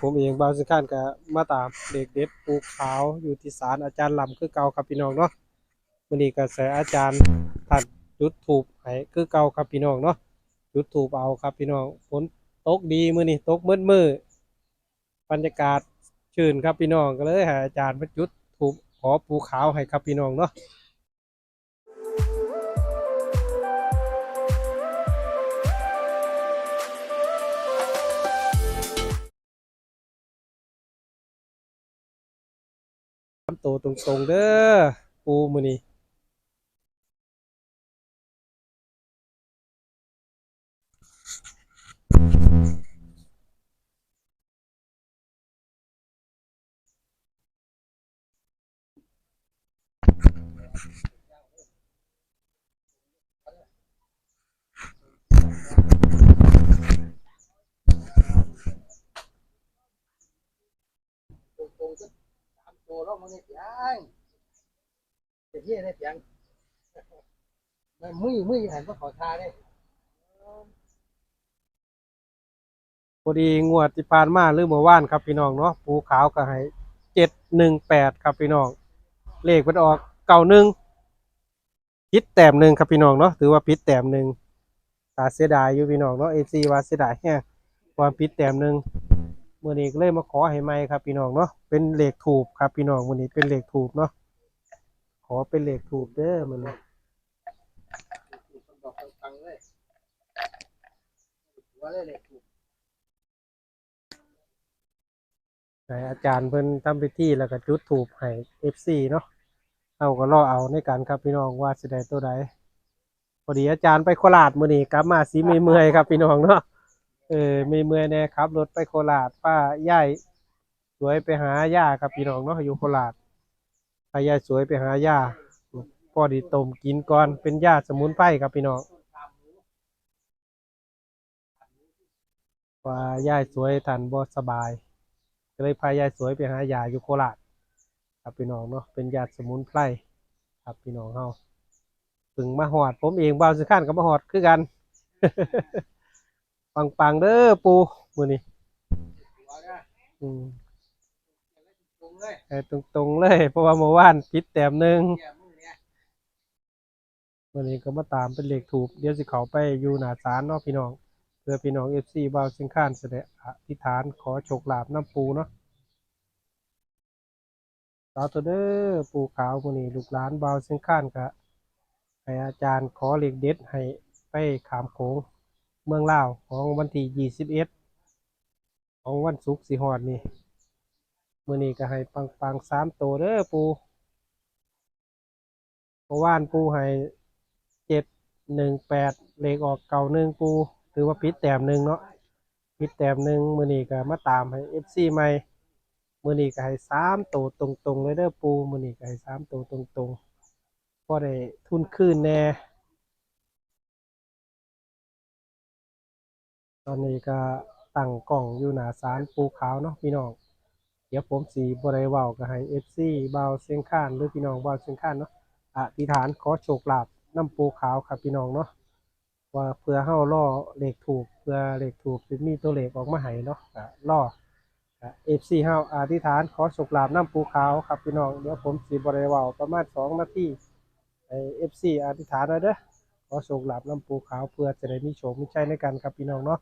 ผมเองบาวสิคานก็มาตามเด็กเด็ดปูขาวอยู่ที่ศาลอาจารย์ลำคือเก่าครับพี่น้องเนาะวันนี้ก็ใส่อาจารย์ถัดจุดถูกให้คือเก่าครับพี่น้องเนาะจุดถูกเอาครับพี่น้องฝนตกดีมือนี้ตกมืดมืดบรรยากาศชื่นครับพี่น้องก็เลยให้อาจารย์มาจุดถูกขอปูขาวให้ครับพี่น้องเนาะ โตตรงๆเด้อปูมือนี้ พอดีงวดที่ผ่านมาหรือเมื่อวานครับพี่น้องเนาะปูขาวก็ให้เจ็ดหนึ่งแปดครับพี่น้อง เลขมันออกเก่าหนึ่งพิษแต้มหนึ่งครับพี่น้องเนาะถือว่าพิษแต้มหนึ่งตาเสียดายอยู่พี่น้องเนาะเอซีว่าเสียดายแฮะความพิษแต้มหนึ่ง มื่อนี้ก็เลยมาขอให้ไม่ครับพี่น้องเนาะเป็นเหลขถูกครับพี่น้องมื่อนี้เป็นเหลขถูกเนาะขอเป็นเหลขถูกเด้อมันนี้อาจารย์เพิ่นทำพิธีแล้วก็จุดถูกให้เอฟซีเนาะเอาก็รอเอาในการครับพี่น้องว่าสิได้ตัวใดพอดีอาจารย์ไปโคราชมือนี้กลับมาสีเมื่อยครับพี่น้องเนาะ เออเมื่อยๆแน่ครับ รถไปโคราชป้าย่ายสวยไปหาย่าครับพี่น้องเนาะอยู่โคราชพายายสวยไปหาย่าพอดีต้มกินก่อนเป็นยาสมุนไพรครับพี่น้องว่าย่ายสวยทันบ่สบายก็เลยพายายสวยไปหายาอยู่โคราชครับพี่น้องเนาะเป็นยาสมุนไพรครับพี่น้องเฮาถึงมาหอดผมเองบ่าวสิข้านก็มาหอดคือกัน ปังปังๆเด้อปูมือนี้อืมให้ตรงๆเลย เพราะว่าเมื่อวานพิษแต้มหนึ่งวันนี้ก็มาตามเป็นเหลขถูกเดี๋ยวสิเขาไปอยู่หนาศาลเนาะพี่น้องเพื่อพี่น้องเอฟซีบ่าวสิงข้านแสดงอธิษฐานขอโชคลาภน้ำปูเนาะสาธุเด้อปูขาวมือนี้ลูกหลานบ่าวเสียงข้านกะให้อาจารย์ขอเหลขเด็ดให้ไปขามโขง เมืองลาวของวันที่ยี่สิบเอ็ดของวันศุกร์สิฮอดนี่มื้อนี้ก็ให้ปังปังสามโตเด้อปูเมื่อวานปูให้เจ็ดหนึ่งแปดเลขออกเก่าหนึ่งปูถือว่าพิษแต้มหนึ่งเนาะพิษแต้มหนึ่งมื้อนี้ก็มาตามให้เอฟซีใหม่มื้อนี้ก็ให้สามตัวตรงๆเลยเด้อปูมื้อนี้ก็ให้สามตัวตรงๆพอได้ทุนคืนแน่ ตอนนี้ก็ตั้งกล้องอยู่หนาศาลปูขาวเนาะพี่น้อง เดี๋ยวผมสีบริเว้าก็ให้ FC บ่าวเสียงข้านหรือพี่น้องบ่าวเสียงข้านเนาะอธิษฐานขอโชคลาภน้ำปูขาวครับพี่น้องเนาะว่าเพื่อเฮาล่อเหลขถูกเพื่อเหลขถูกจะมีตัวเหลขออกมาให้เนาะล่อเอฟซีเฮาอธิษฐานขอสุขลาบน้ำปูขาวครับพี่น้องเดี๋ยวผมสีบริวาประมาณสองนาทีเอฟซีอธิษฐานเลยเด้อขอสุขลาบน้ำปูขาวเพื่อจะได้มีโชคมีชัยในกันครับพี่น้องเนาะ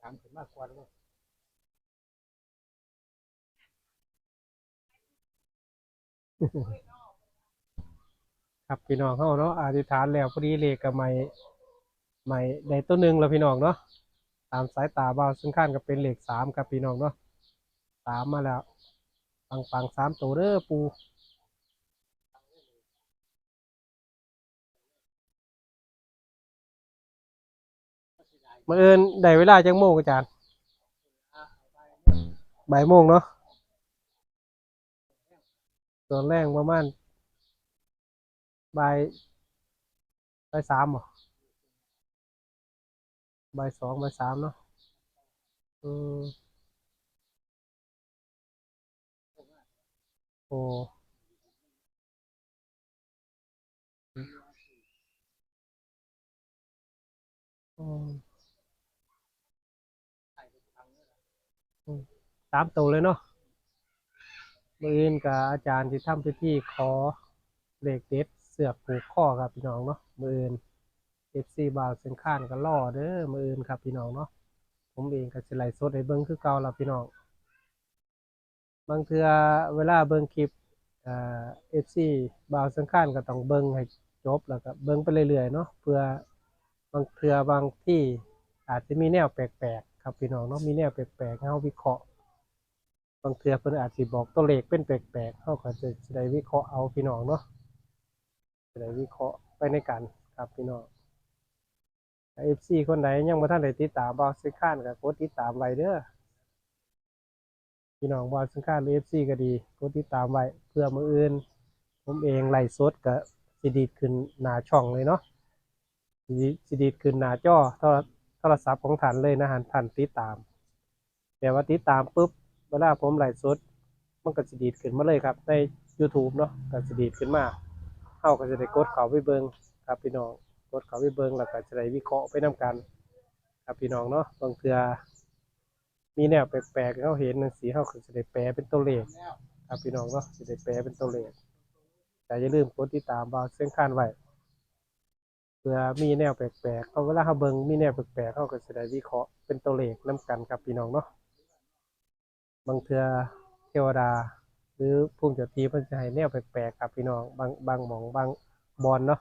สามขึ้นมากกว่าแล้วครับพี่น้องเฮาเนาะอธิษฐานแล้วพอดีเลขกับใหม่ใหม่ในตัวหนึ่งแล้วพี่น้องเนาะตามสายตาบ่าวซึ่งข้านก็เป็นเลขสามครับพี่น้องเนาะสามมาแล้วปังปังๆสามตัวเด้อปู มื่อเอินได้เวลาจังโมงอาจารย์บ่ายโมงเนาะตอนแรกประมาณบ่ายบ่ายสามเหรอบ่ายสองบ่ายสามเนาะอืมโอ้อืมอืม สามตัวเลยเนาะมืออื่นกับอาจารย์ที่ทำพิธีขอเหลขเด็ดเสือกผูกข้อครับพี่น้องเนาะมืออื่นเอฟซีบาวเซนข้านก็ล่อเด้อมืออื่นครับพี่น้องเนาะผมเองก็สิไลฟ์สดให้เบิ่งคือเก่าแล้วพี่น้องบางเทือเวลาเบิ่งคลิปเอฟซีบาวสังขารก็ต้องเบิ่งให้จบแล้วก็เบิ่งไปเรื่อยๆเนาะเพื่อบางเทือบางที่อาจจะมีแนวแปลก ครับพี่น้องเนาะมีแนวแปลกๆให้เฮาวิเคราะห์บางเทื่อเพิ่นอาจสิบอกตัวเลขเป็นแปลกๆเฮาก็จะได้วิเคราะห์เอาพี่น้องเนาะจะได้วิเคราะห์ไปในกันครับพี่น้องถ้า FC คนใดยังบ่ทันได้ติดตามบาวสังขารก็กดติดตามไว้เด้อพี่น้องบอลสังฆาหรือเอฟซีก็ดีกดติดตามไว้เพื่อมืออื่น ผมเองไล่สดก็สิดีดขึ้นหน้าช่องเลยเนาะสิดีสิดีดขึ้นหน้าจอโทร โทรศัพท์ของท่านเลยนะฮะท่านติดตาม แต่ว่าติดตามปุ๊บเวลาผมไล่สดมันก็สิดีดขึ้นมาเลยครับ ใน YouTube เนาะก็สิดีดขึ้นมาเฮาก็จะได้กดเข้าไปเบิงครับพี่น้องกดเข้าไปเบิงแล้วก็จะได้วิเคราะห์ไปนํกัน ครับพี่น้องเนาะบางเทือมีแนวแปลกๆเขาเห็นนั่นสีเขาคือจะได้แปลเป็นตัวเลขครับพี่น้องก็จะได้แปลเป็นตัวเลขแต่อย่าลืมกดติดตามบาวเส้นข้านไว้ เพื่อมีแนวแปลกๆเขาเวลาเขาเบิงมีแนวแปลกๆเขาก็จะได้วิเคราะห์เป็นตัวเลขนํกันครับพี่น้องเนาะบางเทือเทวดา หรือพุ่งเจ้าทีเพิ่นจะให้แนวแปลกๆครับพี่น้องบางบางหมองบางบอลเนาะ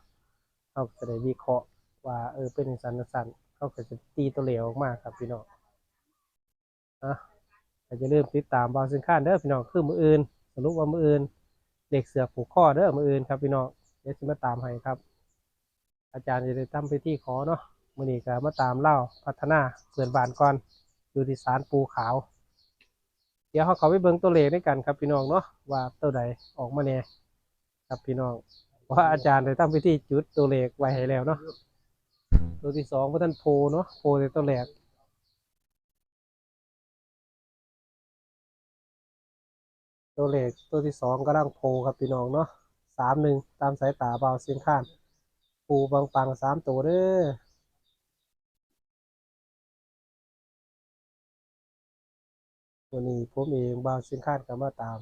เขาจะได้วิเคราะห์ว่าเออเป็นสันสันเขาก็จะตีตัวเลขออกมาครับพี่น้องอะแต่จะเริ่มติดตามบาวสินค้านเด้อพี่น้องคือมืออื่นสรุปว่ามืออื่นเด็กเสือผูกข้อเด้อมืออื่นครับพี่น้องเดี๋ยวจะมาตามให้ครับ อาจารย์จะได้ทำพิธีขอเนาะมื้อนี้ก็มาตามเล่าพัฒนาเพื่อนบานก่อนอยู่ที่ศาลปูขาว เดี๋ยวเขาเขาไปเบิ่งตัวเลขด้วยกันครับพี่น้องเนาะว่าตัวใดออกมาแน่ครับพี่น้องเพราะว่าอาจารย์ได้ทำพิธีจุดตัวเลขไว้ให้แล้วเนาะตัวที่สองพระท่านโพเนาะโพในตัวแรกตัวเลขตัวที่สองกำลังโพครับพี่น้องเนาะสามหนึ่งตามสายตาเบาเสียงข้าน ปูบางปังสามตัวเด้อวันนี้ผมเองบาเสียงข้านก็มาตาม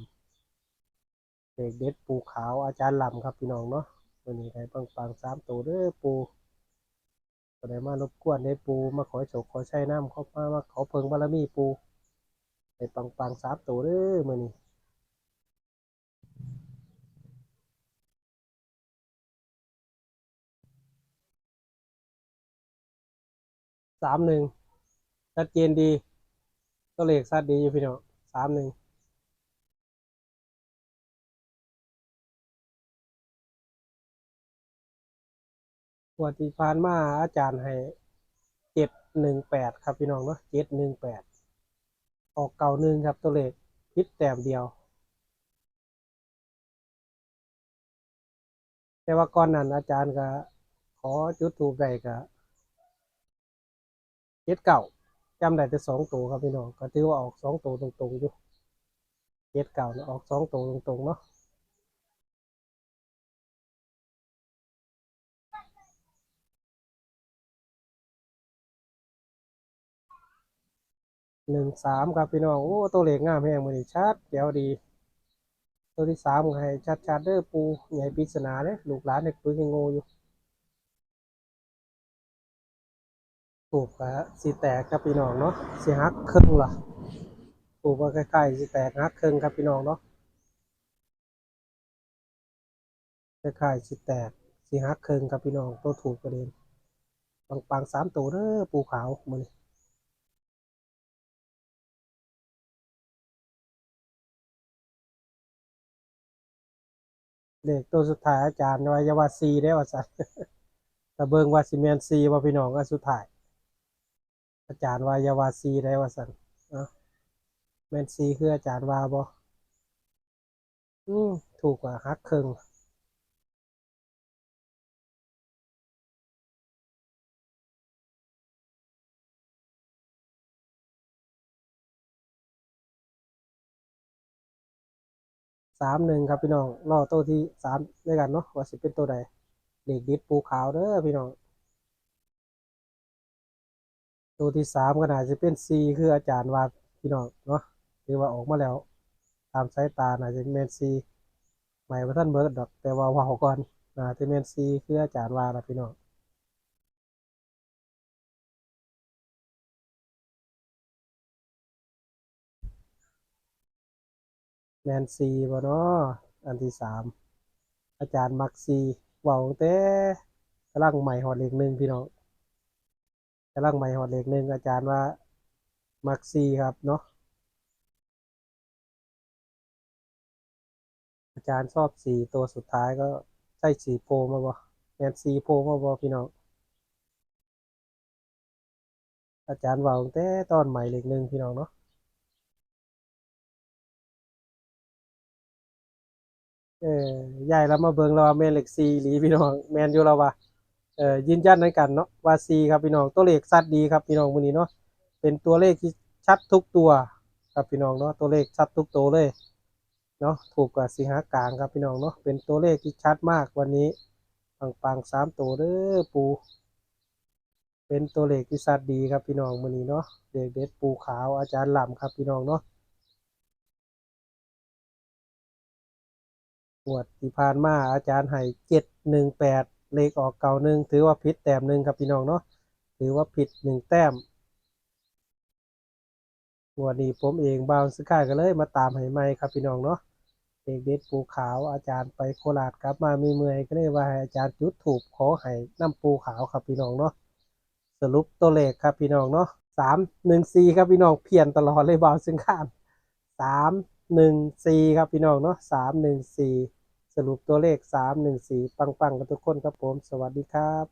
เด็กเด็ดปูขาวอาจารย์ลำครับพี่น้องเนาะวันนี้ได้บางปังสามตัวเด้อปูก็ได้มารบกวนได้ปูมาขอโชคขอใช้น้ำเขามามาขอเพิงบารมีปูได้ปังปังสามตัวเด้อมื่อนี้ สามหนึ่งชัดเจนดีตัวเลขชัดดีอยู่พี่น้องสามหนึ่งวันที่ผ่านมาอาจารย์ให้เจ็ดหนึ่งแปดครับพี่น้องเนาะเจ็ดหนึ่งแปดออกเก่าหนึ่งครับตัวเลขพิษแต้มเดียว แต่ว่าก่อนนั้นอาจารย์ก็ขอจุดถูกได้ก็ เจ็ดเก่าจำได้แต่สองตัวครับพี่น้องก็ถือว่าออกสองตัวตรงๆอยู่เจ็ดเก่าเนี่ยออกสองตัวตรงๆเนาะหนึ่งสามครับพี่น้องโอ้ตัวเลขงามแพงมือนี่ชัดแจ๋วดี ตัวที่สามให้ชัดๆเด้อปูใหญ่ปริศนาเด้อลูกหลานเด็กปืนยังโง่อยู่ ถูกกะสีแตกครับพี่น้องเนาะสีหักครึ่งล่ะปลูกว่าใกล้ๆสิแตกหักครึ่งครับพี่น้องเนาะใกล้ๆสิแตกสิหักครึ่งครับพี่น้องตัวถูกประเด็นปังปังๆสามตัวเด้อปูขาวมันเด็กตัวสุดท้ายอาจารย์วาอย่าว่าซีได้ว่าสัตว์แต่เบิงว่าสิแมนซีว่าพี่น้องว่าสุดท้าย อาจารย์วายาวาซีได้ว่าสันเนาะแมนซีคืออาจารย์วาบออืมถูกกว่าฮักเคิงสามหนึ่งครับพี่น้องรอโตัวที่สามด้วยกันเนาะว่าสิเป็นตัวใดเด็กดิดปูขาวเด้อพี่น้อง ตัวที่สามก็น่าจะเป็นซีคืออาจารย์วาพี่น้องเนาะหรือว่าออกมาแล้ว ตามสายตาน่าจะเป็นแมนซีหมายว่าท่านเบิร์ดดอก แต่ว่าวาวก่อนน่าจะแมนซีคืออาจารย์วาละพี่น้องแมนซีบ่เนาะอันที่สามอาจารย์มักซีเว้าตั้งแต่กำลังใหม่หอดเลขหนึ่งพี่น้อง กำลังใหม่หอดเลขหนึ่งอาจารย์ว่ามักซีครับเนาะอาจารย์ชอบสีตัวสุดท้ายก็ใช่สีโพมาบ่แมนสีโพมาบ่พี่น้องอาจารย์เว่าตั้งแต่ตอนใหม่เลขหนึ่งพี่น้องเนาะเออยายเรามาเบิงเราแมนเหลขสีหลีพี่น้องแมนอยู่แล้วว่า เออยืนยันในกันเนาะว่าสีครับพี่น้องตัวเลขชัดดีครับพี่น้องมื้อนี้เนาะเป็นตัวเลขที่ชัดทุกตัวครับพี่น้องเนาะตัวเลขชัดทุกตัวเลยเนาะถูกกว่าสิงหากลางครับพี่น้องเนาะเป็นตัวเลขที่ชัดมากวันนี้ปังปังๆสามตัวเด้อปู เป็นตัวเลขที่ชัดดีครับพี่น้องมื้อนี้เนาะเด็กเด็ดปูขาวอาจารย์หล่ำครับพี่น้องเนาะงวดที่ผ่านมาอาจารย์ให้เจ็ดหนึ่งแปด เลขออกเก่าหนึ่งถือว่าผิดแต้มหนึ่งครับพี่น้องเนาะถือว่าผิดหนึ่งแต้มวดนี้ผมเองบาวสกายก็เลยมาตามให้ใหม่ครับพี่น้องเนาะเด็กเด็ดปูขาวอาจารย์ไปโคราชกลับมามีเมื่อยก็เลยว่าให้อาจารย์จุดถูกขอให้น้ำปูขาวครับพี่น้องเนาะสรุปตัวเลขครับพี่น้องเนาะสามหนึ่งสี่ครับพี่น้องเพียนตลอดเลยบาวซึ่งข้ามสามหนึ่งสี่ครับพี่น้องเนาะสามหนึ่งสี่ สรุปตัวเลขสามหนึ่งสี่ปังๆ กันทุกคนครับผม สวัสดีครับ